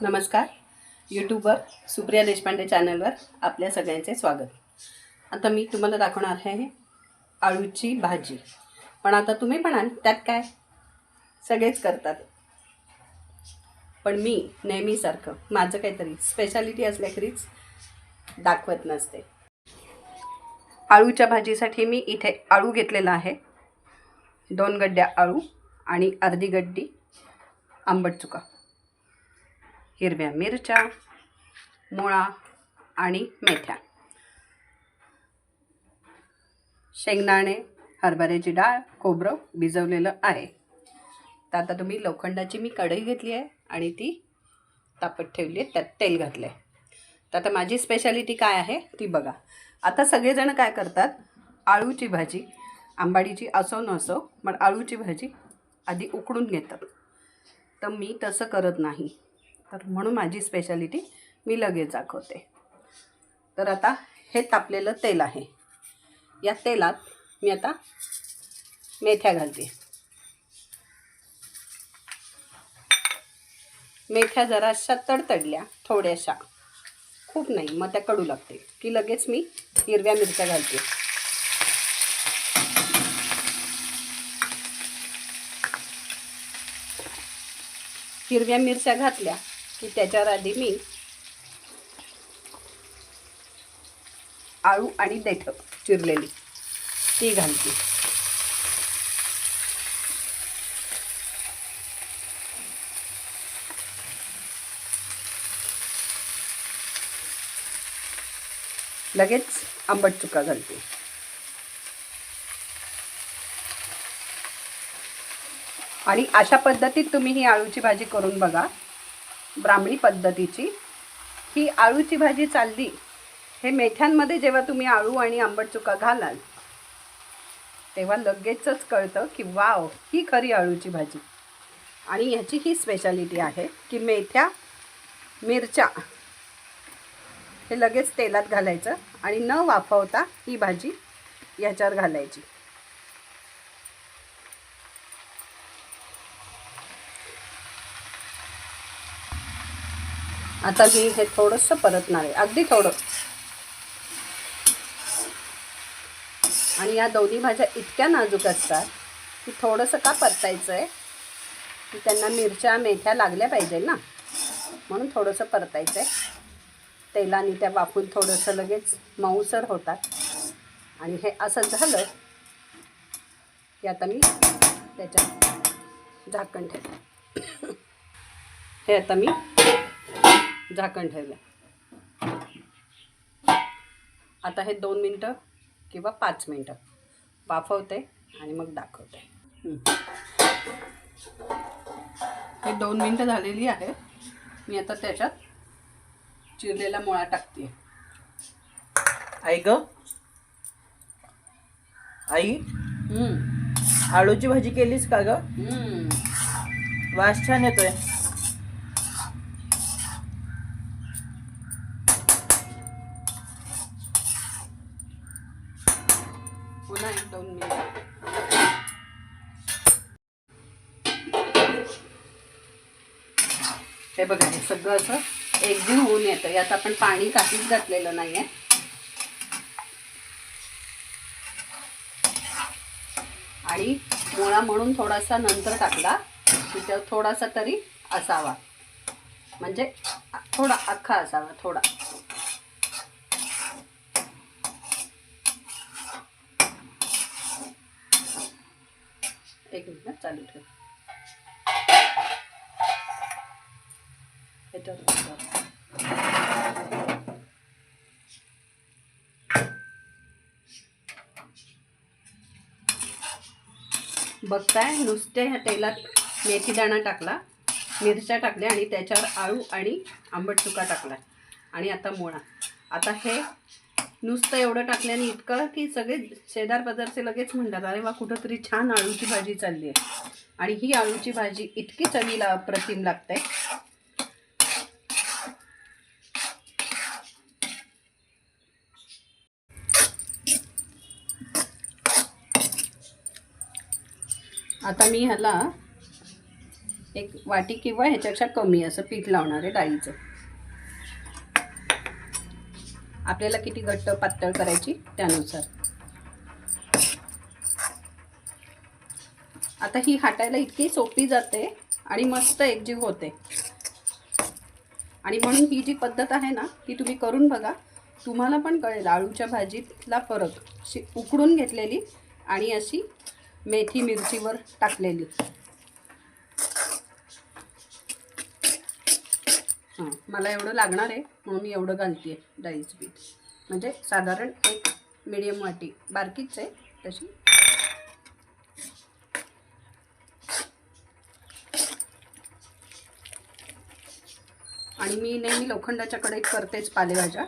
नमस्कार. यूट्यूबवर सुप्रिया देशपांडे चॅनलवर आपल्या सगळ्यांचे स्वागत. आता मी तुम्हाला दाखवणार आहे आळूची भाजी. पण आता तुम्ही म्हणाल त्यात काय? सगळेच करतात. पण मी नेहमीसारखं माझं काहीतरी स्पेशालिटी असल्याखेरीज दाखवत नसते. आळूच्या भाजीसाठी मी इथे आळू घेतलेला आहे. दोन गड्ड्या आळू आणि अर्धी गड्डी आंबट चुका. हिरव्या मिरच्या मुळा आणि मेथ्या. शेंगदाणे हरभऱ्याची डाळ खोबरं भिजवलेलं आहे. तर आता तुम्ही लोखंडाची मी कढई घेतली आहे आणि ती तापत ठेवली आहे त्यात तेल घातलं आहे तर आता माझी स्पेशालिटी काय आहे ती बघा. आता सगळेजण काय करतात? आळूची भाजी आंबाडीची असो नसो पण आळूची भाजी आधी उकडून घेतात. तर मी तसं करत नाही. तर म्हणून माझी स्पेशालिटी मी लगेच दाखवते तर आता हे तापलेलं तेल आहे. या तेलात मी आता मेथ्या घालते. मेथ्या जराशा तडतडल्या थोड्याशा. खूप नाही मग त्या कडू लागते की लगेच मी हिरव्या मिरच्या घालते. हिरव्या मिरच्या घातल्या की त्याच्यावर आधी मी आळू आणि देठ चिरलेली. ती घालते. लगेच आंबट चुका घालते. आणि अशा पद्धतीत तुम्ही ही आळूची भाजी करून बघा. ब्राह्मणी पद्धतीची. ही आळूची भाजी चालली. हे मेथ्यांमध्ये जेव्हा तुम्ही आळू आणि आंबट चुका घालाल तेव्हा लगेचच कळतं की वाव ही खरी आळूची भाजी. आणि ह्याची ही स्पेशालिटी आहे की मेथ्या मिरच्या हे लगेच तेलात घालायचं आणि न वाफवता ही भाजी याच्यावर घालायची. आता मी हे थोडंसं परतणार आहे. अगदी थोडं. आणि या दोन्ही भाज्या इतक्या नाजूक असतात की थोडंसं का परतायचं आहे की त्यांना मिरच्या मेथ्या लागल्या पाहिजे ना. म्हणून थोडंसं परतायचं आहे तेलाने त्या वाफून थोडंसं लगेच मऊसर होतात. आणि हे असं झालं की आता मी त्याच्यात झाकण ठेवलं हे आता मी झाकण ठेवलं. आता हे दोन मिनटं किंवा पाच मिनटं. वाफवते आणि मग दाखवते. हं. दोन मिनटं झालेली आहे. मी आता त्याच्यात चिरलेला मुळा टाकते आई ग. आई आळूची भाजी केलीस का ग? वास छान येतोय. पुन्हा एक दोन मिनिट हे बघा हे सगळं असं एकजीव होऊन येतं. यात आपण पाणी काहीच घातलेलं नाही आहे आणि मुळा म्हणून थोडासा नंतर टाकला की थोडासा तरी असावा. म्हणजे थोडा अख्खा असावा थोडा. एक मिनिट चालू ठेव. बघताय नुसत्या ह्या तेलात मेथी दाणा टाकला मिरच्या टाकल्या आणि त्याच्यावर आळू आणि आंबट चुका टाकला आणि आता मुळा. आता हे नुसतं एवढं टाकल्याने इतकं की सगळे शेजार पदार्थ लगेच म्हणतात अरे वा कुठंतरी छान आळूची भाजी चालली आहे. आणि ही आळूची भाजी इतकी चवीला प्रतिम लागते. आता मी ह्याला एक वाटी किंवा ह्याच्यापेक्षा कमी असं पीठ लावणार आहे डाळीचं. आपल्याला किती घट्ट पातळ करायची त्यानुसार. आता ही हाटायला इतकी सोपी जाते आणि मस्त एकजीव होते. आणि म्हणून ही जी पद्धत आहे ना ती तुम्ही करून बघा. तुम्हाला पण कळेल आळूच्या भाजीतला फरक. अशी उकडून घेतलेली आणि अशी मेथी मिरचीवर टाकलेली हां मला एवढं लागणार आहे म्हणून मी एवढं घालते आहे डाळीचं पीठ म्हणजे साधारण एक मिडियम वाटी. बारकीच आहे तशी. आणि मी नेहमी लोखंडाच्या कढईत करतेच पालेभाज्या.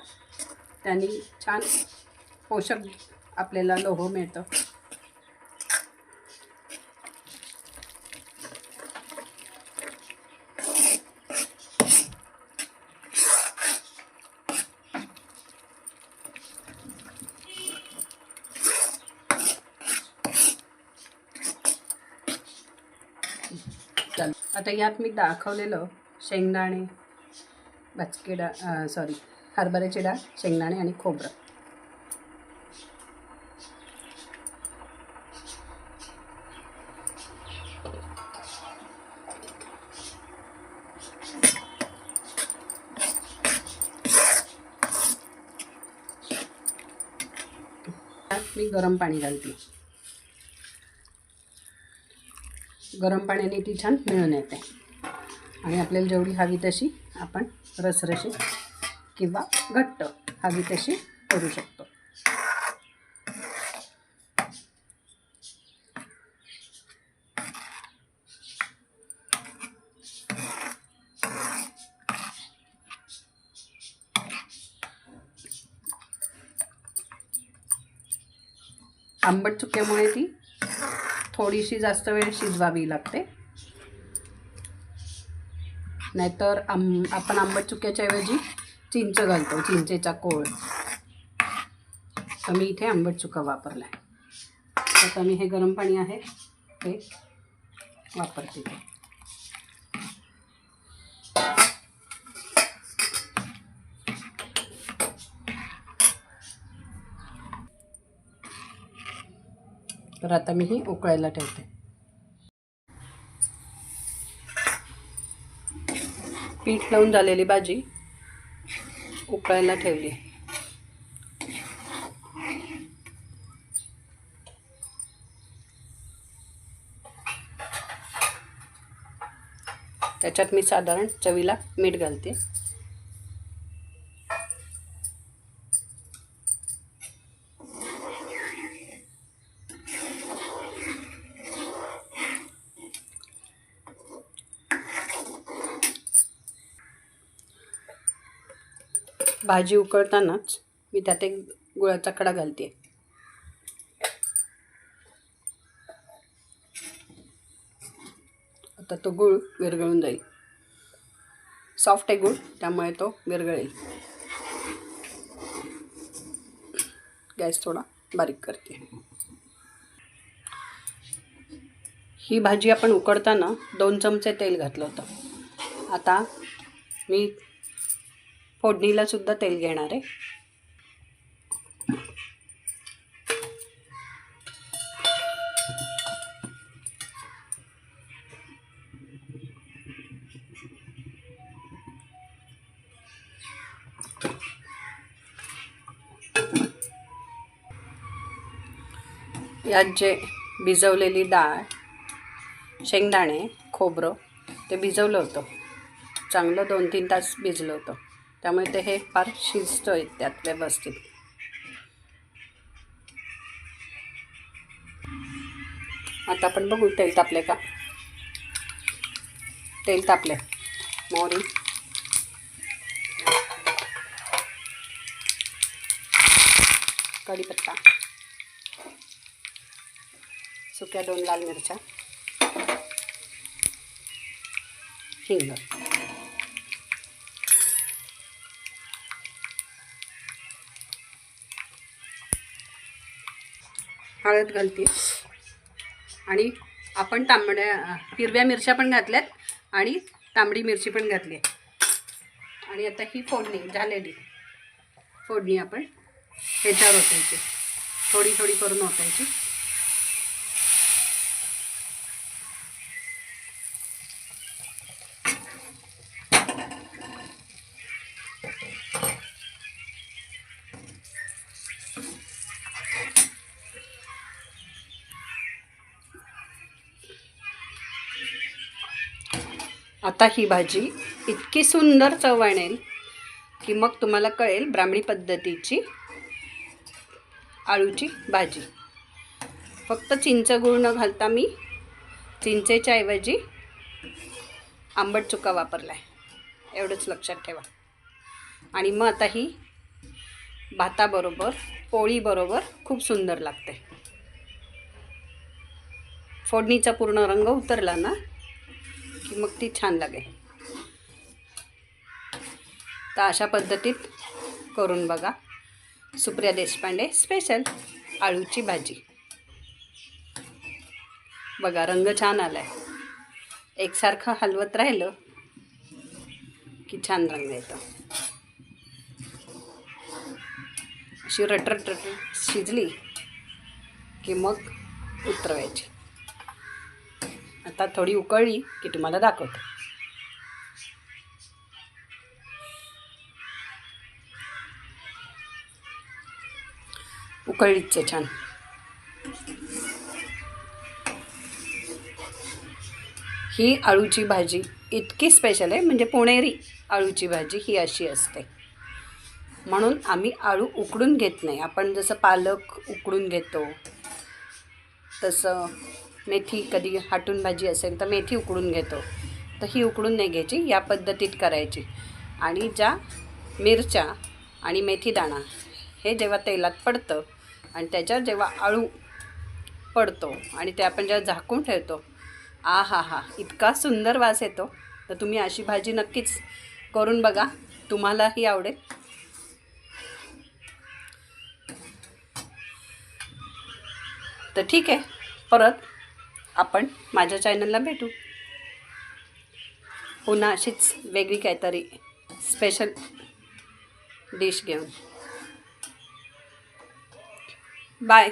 त्यांनी छान पोषक आपल्याला लोह मिळतं चल आता यात मी दाखवलेलं शेंगदाणे बचके डाळ सॉरी हरभऱ्याची डाळ शेंगदाणे आणि खोबरं. मी गरम पाणी घालते. गरम पाण्याने ती छान मिळून येते. आणि आपल्याला जेवढी हवी तशी आपण रसरशी किंवा घट्ट हवी तशी करू शकतो. आंबट चुक्यामुळे ती थोडीशी जास्त वेळ शिजवावी लागते. नाहीतर आम आपण आंबट चुक्याच्याऐवजी चिंच घालतो चिंचेचा कोळ. तर मी इथे आंबट चुका वापरला आहे आता मी हे गरम पाणी आहे ते वापरते. तर आता मी ही उकळायला ठेवते. पीठ लावून झालेली भाजी उकळायला ठेवली. त्याच्यात मी साधारण चवीला मीठ घालते. भाजी उकळतानाच मी त्यात एक गुळाचा कडा घालते. आता तो गुळ विरघळून जाईल. सॉफ्ट आहे गुळ त्यामुळे तो विरघळेल. गॅस थोडा बारीक करते. ही भाजी आपण उकडताना दोन चमचे तेल घातलं होतं. आता मी फोडणीला सुद्धा तेल घेणार आहे. यात जे भिजवलेली डाळ शेंगदाणे खोबरं ते भिजवलं होतं. चांगलं दोन तीन तास भिजलं होतं. त्यामुळे ते हे फार शिजतं आहे त्यात व्यवस्थित. आता आपण बघू तेल तापले का? तेल तापले मोहरी. कढीपत्ता. सुक्या दोन लाल मिरच्या. हिंग. हळद घालते. आणि आपण तांबड्या हिरव्या मिरच्या पण घातल्यात आणि तांबडी मिरची पण घातली आहे. आणि आता ही फोडणी झालेली. फोडणी आपण ह्याच्यावर ओतायची. थोडी थोडी करून ओतायची. आता ही भाजी इतकी सुंदर चव आणेल की मग तुम्हाला कळेल ब्राह्मणी पद्धतीची आळूची भाजी. फक्त चिंच गुळ न घालता मी चिंचेच्या ऐवजी आंबट चुका वापरला आहे एवढंच लक्षात ठेवा. आणि मग आता ही भाताबरोबर पोळीबरोबर खूप सुंदर लागते. फोडणीचा पूर्ण रंग उतरला ना की मग ती छान लागेल तर अशा पद्धतीत करून बघा. सुप्रिया देशपांडे स्पेशल आळूची भाजी. बघा रंग छान आला आहे एकसारखं हलवत राहिलं की छान रंग येतो. अशी रटर टटर शिजली की मग उतरवायची. आता थोडी उकळली की तुम्हाला दाखवते. उकळलीच आहे छान. ही आळूची भाजी इतकी स्पेशल आहे म्हणजे पुणेरी आळूची भाजी ही अशी असते. म्हणून आम्ही आळू उकडून घेत नाही. आपण जसं पालक उकडून घेतो तसं मेथी कधी हाटून भाजी असेल तर मेथी उकडून घेतो. तर ही उकडून नाही घ्यायची या पद्धतीत करायची. आणि ज्या मिरच्या आणि मेथीदाणा हे जेव्हा तेलात पडतं आणि त्याच्यात जेव्हा आळू पडतो आणि ते आपण जेव्हा झाकून ठेवतो आ हा हा इतका सुंदर वास येतो. तर तुम्ही अशी भाजी नक्कीच करून बघा तुम्हालाही आवडेल. तर ठीक आहे परत आपण माझ्या चॅनलला भेटू. पुन्हा अशीच वेगळी काहीतरी स्पेशल डिश घेऊन. बाय